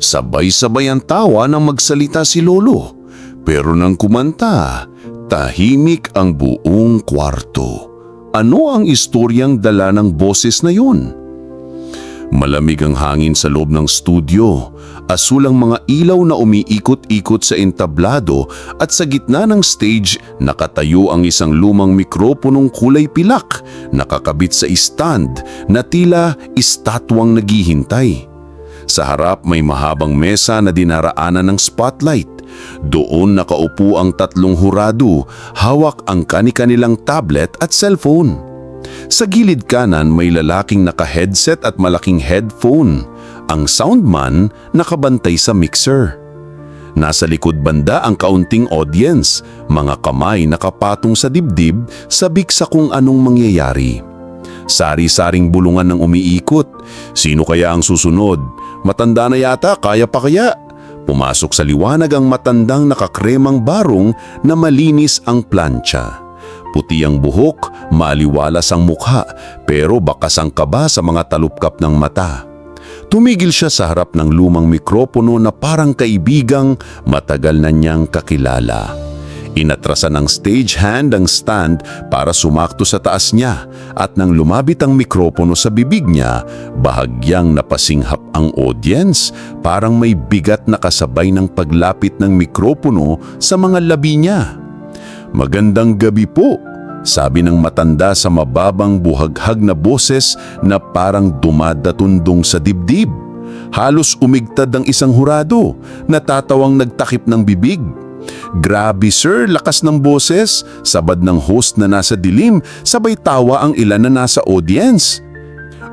Sabay-sabay ang tawa nang magsalita si Lolo. Pero nang kumanta, tahimik ang buong kwarto. Ano ang istoryang dala ng boses na yun? Malamig ang hangin sa loob ng studio, asul ang mga ilaw na umiikot-ikot sa entablado at sa gitna ng stage nakatayo ang isang lumang mikroponong kulay pilak nakakabit sa stand na tila estatwang naghihintay. Sa harap may mahabang mesa na dinaraanan ng spotlight. Doon nakaupo ang tatlong hurado, hawak ang kani-kanilang tablet at cellphone. Sa gilid kanan may lalaking naka-headset at malaking headphone. Ang soundman nakabantay sa mixer. Nasa likod banda ang kaunting audience, mga kamay nakapatong sa dibdib, sabik sa kung anong mangyayari. Sari-saring bulungan ng umiikot. Sino kaya ang susunod? Matanda na yata, kaya pa kaya? Pumasok sa liwanag ang matandang nakakremang barong na malinis ang plancha. Puti ang buhok, maliwalas ang mukha, pero bakas ang kaba sa mga talupkap ng mata. Tumigil siya sa harap ng lumang mikropono na parang kaibigang matagal na niyang kakilala. Inatrasan ng stagehand ang stand para sumakto sa taas niya at nang lumabit ang mikropono sa bibig niya, bahagyang napasinghap ang audience parang may bigat na kasabay ng paglapit ng mikropono sa mga labi niya. Magandang gabi po, sabi ng matanda sa mababang buhaghag na boses na parang dumadatundong sa dibdib. Halos umigtad ang isang hurado, natatawang nagtakip ng bibig. Grabe sir, lakas ng boses, sabad ng host na nasa dilim, sabay tawa ang ilan na nasa audience.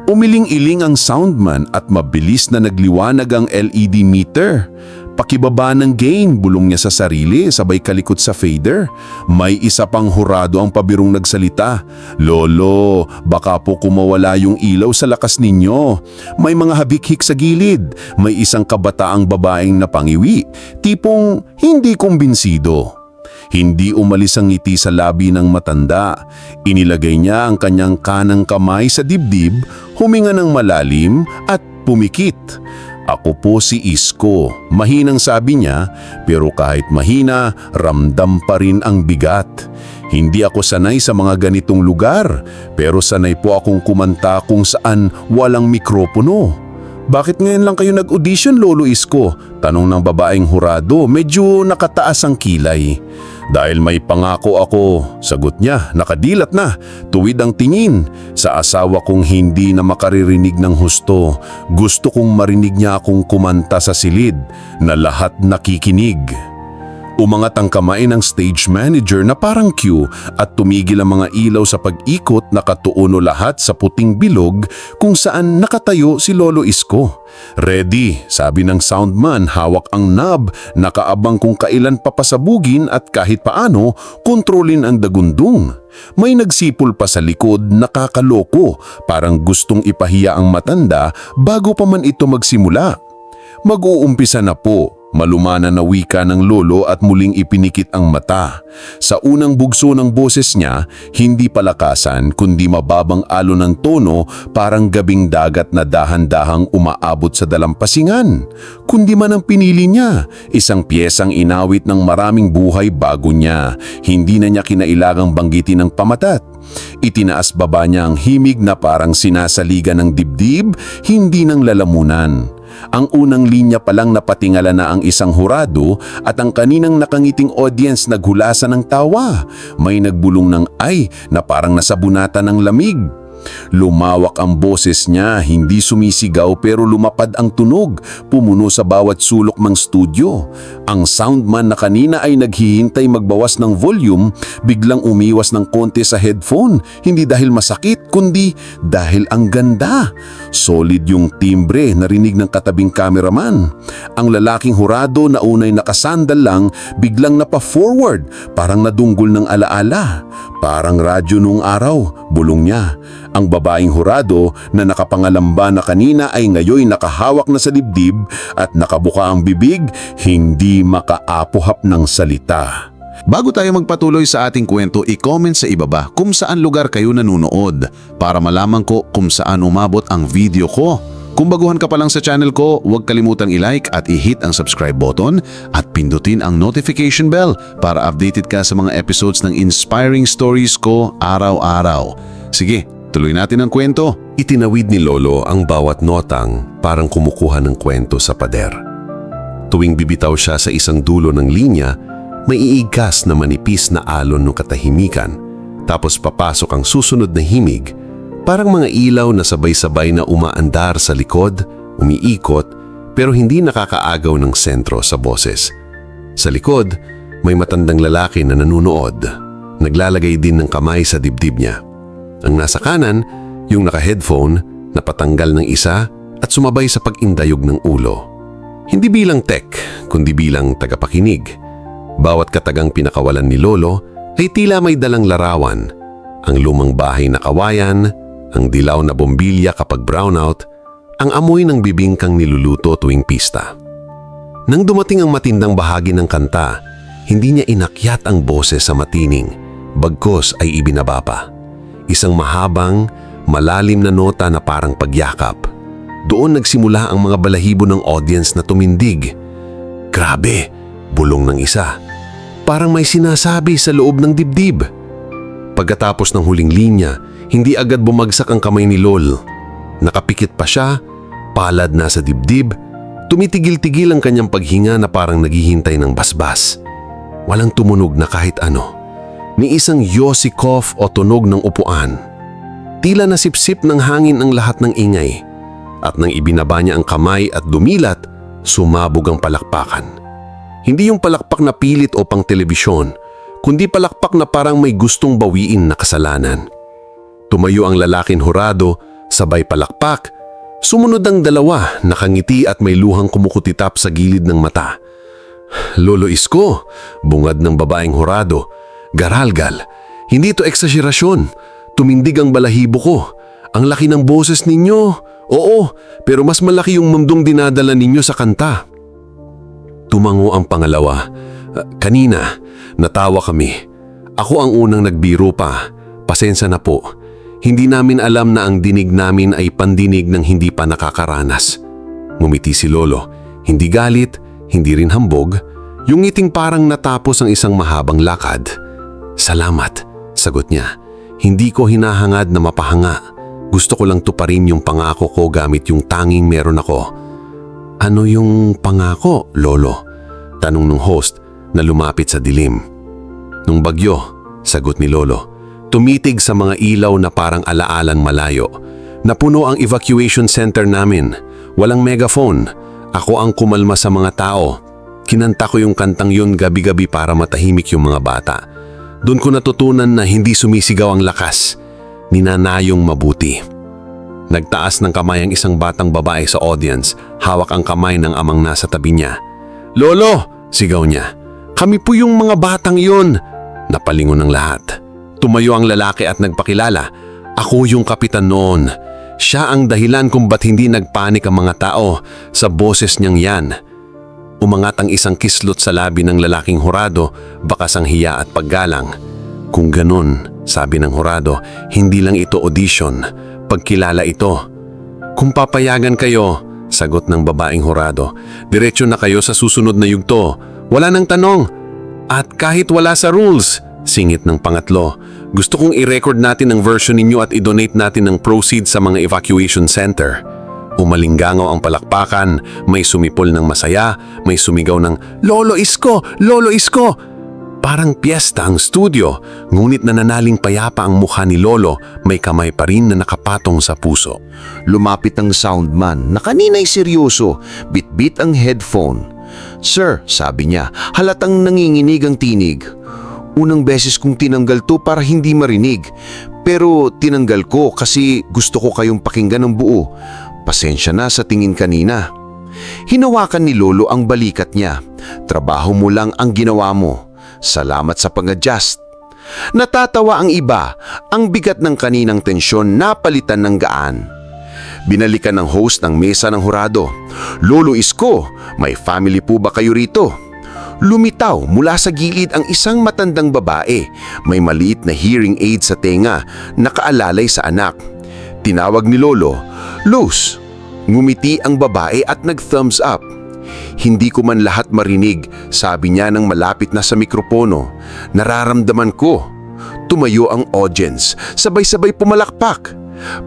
Umiling-iling ang soundman at mabilis na nagliwanag ang LED meter. Pakibaba ng gain, bulong niya sa sarili, sabay kalikot sa fader. May isa pang hurado ang pabirong nagsalita. Lolo, baka po kumawala yung ilaw sa lakas ninyo. May mga habikhik sa gilid. May isang kabataang babaeng napangiwi. Tipong hindi kumbinsido. Hindi umalis ang ngiti sa labi ng matanda. Inilagay niya ang kanyang kanang kamay sa dibdib, huminga ng malalim at pumikit. Ako po si Isko, mahinang sabi niya, pero kahit mahina, ramdam pa rin ang bigat. Hindi ako sanay sa mga ganitong lugar, pero sanay po akong kumanta kung saan walang mikropono. Bakit ngayon lang kayo nag-audition, Lolo Isko? Tanong ng babaeng hurado, medyo nakataas ang kilay. Dahil may pangako ako, sagot niya, nakadilat na, tuwid ang tingin. Sa asawa kong hindi na makaririnig ng husto, gusto kong marinig niya akong kumanta sa silid na lahat nakikinig. Umangat ang kamay ng stage manager na parang cue at tumigil ang mga ilaw sa pag-ikot na katuuno lahat sa puting bilog kung saan nakatayo si Lolo Isko. Ready, sabi ng soundman, hawak ang knob, nakaabang kung kailan papasabugin at kahit paano kontrolin ang dagundong. May nagsipol pa sa likod nakakaloko, parang gustong ipahiya ang matanda bago pa man ito magsimula. Mag-uumpisa na po, malumana na wika ng lolo at muling ipinikit ang mata. Sa unang bugso ng boses niya, hindi palakasan kundi mababang alo ng tono parang gabing dagat na dahan-dahang umaabot sa dalampasingan. Kundi man ang pinili niya, isang piyesang inawit ng maraming buhay bago niya. Hindi na niya kinailangang banggitin ng pamatat. Itinaas baba niya ang himig na parang sinasaliga ng dibdib, hindi ng lalamunan. Ang unang linya pa lang napatingala na ang isang hurado at ang kaninang nakangiting audience naghulasa ng tawa. May nagbulong ng ay na parang nasabunatan ng lamig. Lumawak ang boses niya, hindi sumisigaw pero lumapad ang tunog, pumuno sa bawat sulok ng studio. Ang soundman na kanina ay naghihintay magbawas ng volume, biglang umiwas ng konti sa headphone, hindi dahil masakit kundi dahil ang ganda. Solid yung timbre, narinig ng katabing cameraman. Ang lalaking hurado na unay nakasandal lang, biglang napa-forward, parang nadunggol ng alaala. Parang radyo nung araw, bulong niya. Ang babaeng hurado na nakapangalamba na kanina ay ngayoy nakahawak na sa dibdib at nakabuka ang bibig, hindi makaapuhap ng salita. Bago tayo magpatuloy sa ating kwento, i-comment sa ibaba kung saan lugar kayo nanunood para malaman ko kung saan umabot ang video ko. Kung baguhan ka pa lang sa channel ko, huwag kalimutang i-like at i-hit ang subscribe button at pindutin ang notification bell para updated ka sa mga episodes ng inspiring stories ko araw-araw. Sige, tuloy natin ang kwento. Itinawid ni Lolo ang bawat notang parang kumukuha ng kwento sa pader. Tuwing bibitaw siya sa isang dulo ng linya, may iigas na manipis na alon ng katahimikan. Tapos papasok ang susunod na himig, parang mga ilaw na sabay-sabay na umaandar sa likod, umiikot, pero hindi nakakaagaw ng sentro sa boses. Sa likod, may matandang lalaki na nanunood. Naglalagay din ng kamay sa dibdib niya. Ang nasa kanan, yung naka-headphone, napatanggal ng isa at sumabay sa pag-indayog ng ulo. Hindi bilang tech, kundi bilang tagapakinig. Bawat katagang pinakawalan ni Lolo ay tila may dalang larawan. Ang lumang bahay na kawayan, ang dilaw na bombilya kapag brownout, ang amoy ng bibingkang niluluto tuwing pista. Nang dumating ang matindang bahagi ng kanta, hindi niya inakyat ang boses sa matining, bagkos ay ibinaba pa. Isang mahabang, malalim na nota na parang pagyakap. Doon nagsimula ang mga balahibo ng audience na tumindig. Grabe, bulong ng isa. Parang may sinasabi sa loob ng dibdib. Pagkatapos ng huling linya, hindi agad bumagsak ang kamay ni Lol. Nakapikit pa siya, palad na sa dibdib, tumitigil-tigil ang kanyang paghinga na parang naghihintay ng basbas. Walang tumunog na kahit ano. Ni isang yosikov o tunog ng upuan. Tila nasipsip ng hangin ang lahat ng ingay. At nang ibinaba niya ang kamay at dumilat, sumabog ang palakpakan. Hindi yung palakpak na pilit o pang telebisyon, kundi palakpak na parang may gustong bawiin na kasalanan. Tumayo ang lalaking hurado, sabay palakpak. Sumunod ang dalawa, nakangiti at may luhang kumukutitap sa gilid ng mata. Lolo Isko, bungad ng babaeng hurado. Garalgal, hindi to eksagerasyon. Tumindig ang balahibo ko. Ang laki ng boses ninyo. Oo, pero mas malaki yung mundong dinadala ninyo sa kanta. Tumango ang pangalawa. "Ah, kanina, natawa kami. Ako ang unang nagbiro pa. Pasensya na po. Hindi namin alam na ang dinig namin ay pandinig ng hindi pa nakakaranas. Ngumiti si Lolo. Hindi galit, hindi rin hambog. Yung ngiting parang natapos ang isang mahabang lakad. Salamat, sagot niya. Hindi ko hinahangad na mapahanga. Gusto ko lang tuparin yung pangako ko gamit yung tanging meron ako. Ano yung pangako, Lolo? Tanong ng host na lumapit sa dilim. Nung bagyo, sagot ni Lolo. Tumitig sa mga ilaw na parang alaalang malayo. Napuno ang evacuation center namin. Walang megaphone. Ako ang kumalma sa mga tao. Kinanta ko yung kantang yun gabi-gabi para matahimik yung mga bata. Doon ko natutunan na hindi sumisigaw ang lakas. Ninanayong mabuti. Nagtaas ng kamay ang isang batang babae sa audience, hawak ang kamay ng amang nasa tabi niya. Lolo! Sigaw niya. Kami po yung mga batang yun! Napalingon ng lahat. Tumayo ang lalaki at nagpakilala. Ako yung kapitan noon. Siya ang dahilan kung ba't hindi nagpanik ang mga tao sa boses niyang yan. Umangat ang isang kislot sa labi ng lalaking hurado, bakas ang hiya at paggalang. Kung ganun, sabi ng hurado, hindi lang ito audition, pagkilala ito. Kung papayagan kayo, sagot ng babaeng hurado, diretsyo na kayo sa susunod na yugto. Wala nang tanong. At kahit wala sa rules, singit ng pangatlo, gusto kong i-record natin ang version ninyo at i-donate natin ng proceeds sa mga evacuation center. Umalinggangaw ang palakpakan, may sumipol ng masaya, may sumigaw ng Lolo Isko! Lolo Isko! Parang piyesta ang studio, ngunit nananaling payapa ang mukha ni Lolo, may kamay pa rin na nakapatong sa puso. Lumapit ang soundman na kanina'y seryoso, bit-bit ang headphone. Sir, sabi niya, halatang nanginginig ang tinig. Unang beses kong tinanggal to para hindi marinig. Pero tinanggal ko kasi gusto ko kayong pakinggan ng buo. Pasensya na sa tingin kanina. Hinawakan ni Lolo ang balikat niya. Trabaho mo lang ang ginawa mo. Salamat sa pag-adjust. Natatawa ang iba. Ang bigat ng kaninang tensyon napalitan ng gaan. Binalikan ng host ng mesa ng hurado. Lolo Isko, may family po ba kayo rito? Lumitaw mula sa gilid ang isang matandang babae. May maliit na hearing aid sa tenga, nakaalalay sa anak. Tinawag ni Lolo, Luz. Ngumiti ang babae at nag-thumbs up. Hindi ko man lahat marinig, sabi niya nang malapit na sa mikropono. Nararamdaman ko. Tumayo ang audience, sabay-sabay pumalakpak.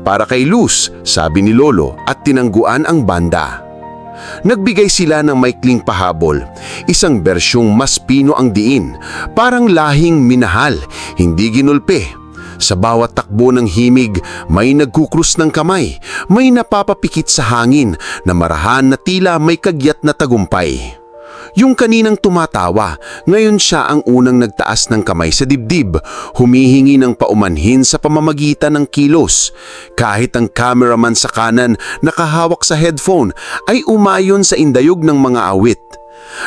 Para kay Luz, sabi ni Lolo at tinangguan ang banda. Nagbigay sila ng maikling pahabol, isang bersyong mas pino ang diin, parang lahing minahal, hindi ginulpe. Sa bawat takbo ng himig, may nagkukrus ng kamay, may napapapikit sa hangin na marahan na tila may kagyat na tagumpay. Yung kaninang tumatawa, ngayon siya ang unang nagtaas ng kamay sa dibdib, humihingi ng paumanhin sa pamamagitan ng kilos. Kahit ang cameraman sa kanan nakahawak sa headphone ay umayon sa indayog ng mga awit.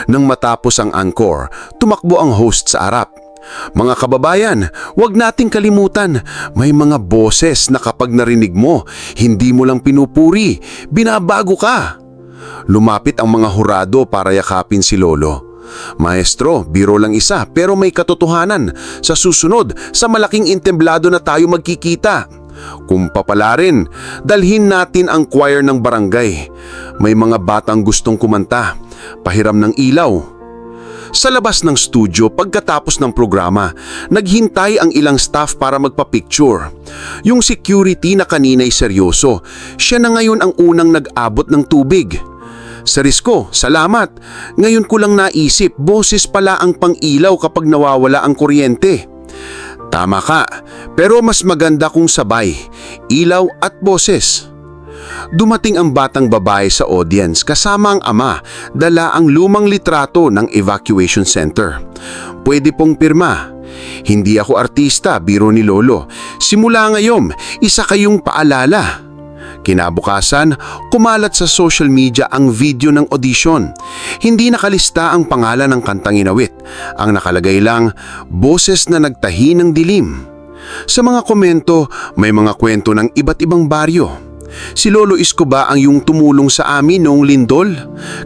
Nang matapos ang encore, tumakbo ang host sa harap. Mga kababayan, huwag nating kalimutan, may mga boses na kapag narinig mo, hindi mo lang pinupuri, binabago ka. Lumapit ang mga hurado para yakapin si Lolo. Maestro, biro lang isa pero may katotohanan. Sa susunod, sa malaking intemblado na tayo magkikita. Kung papalarin, dalhin natin ang choir ng barangay. May mga batang gustong kumanta. Pahiram ng ilaw. Sa labas ng studio pagkatapos ng programa, naghintay ang ilang staff para magpa-picture. Yung security na kanina'y seryoso, siya na ngayon ang unang nag-abot ng tubig. Sa risko, salamat. Ngayon ko lang naisip, boses pala ang pang-ilaw kapag nawawala ang kuryente. Tama ka, pero mas maganda kung sabay, ilaw at boses. Dumating ang batang babae sa audience kasama ang ama, dala ang lumang litrato ng evacuation center. Pwede pong pirma. Hindi ako artista, biro ni Lolo. Simula ngayon, isa kayong paalala. Kinabukasan, kumalat sa social media ang video ng audition. Hindi nakalista ang pangalan ng kantang inawit. Ang nakalagay lang, boses na nagtahi ng dilim. Sa mga komento, may mga kwento ng iba't ibang baryo. Si Lolo Isko ba ang yung tumulong sa amin noong lindol?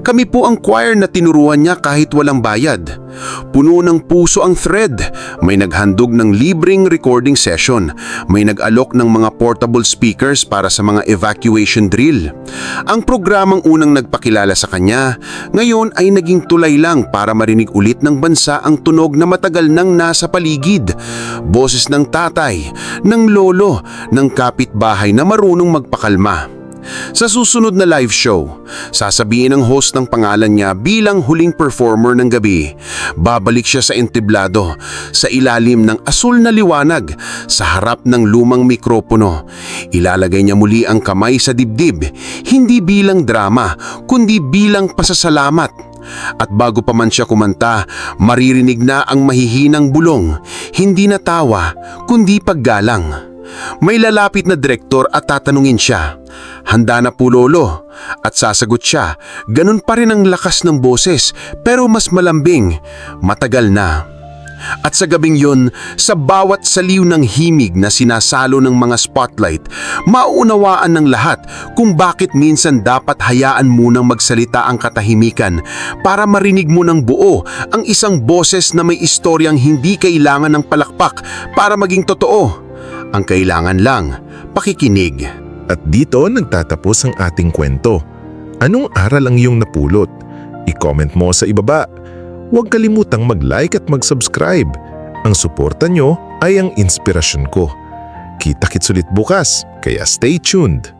Kami po ang choir na tinuruan niya kahit walang bayad. Puno ng puso ang thread. May naghandog ng libreng recording session. May nag-alok ng mga portable speakers para sa mga evacuation drill. Ang programang unang nagpakilala sa kanya, ngayon ay naging tulay lang para marinig ulit ng bansa ang tunog na matagal nang nasa paligid. Boses ng tatay, ng lolo, ng kapitbahay na marunong magpakalma. Sa susunod na live show, sasabihin ng host ng pangalan niya bilang huling performer ng gabi. Babalik siya sa entiblado, sa ilalim ng asul na liwanag, sa harap ng lumang mikropono. Ilalagay niya muli ang kamay sa dibdib, hindi bilang drama, kundi bilang pasasalamat. At bago pa man siya kumanta, maririnig na ang mahihinang bulong, hindi na tawa, kundi paggalang. May lalapit na direktor at tatanungin siya. Handa na po lolo. At sasagot siya, ganun pa rin ang lakas ng boses pero mas malambing, matagal na. At sa gabing yun, sa bawat saliw ng himig na sinasalo ng mga spotlight, mauunawaan ng lahat kung bakit minsan dapat hayaan munang magsalita ang katahimikan para marinig mo ng buo ang isang boses na may istoryang hindi kailangan ng palakpak para maging totoo. Ang kailangan lang, pakikinig. At dito nagtatapos ang ating kwento. Anong aral ang iyong napulot? I-comment mo sa ibaba. Huwag kalimutang mag-like at mag-subscribe. Ang suporta nyo ay ang inspirasyon ko. Kita-kits ulit bukas, kaya stay tuned.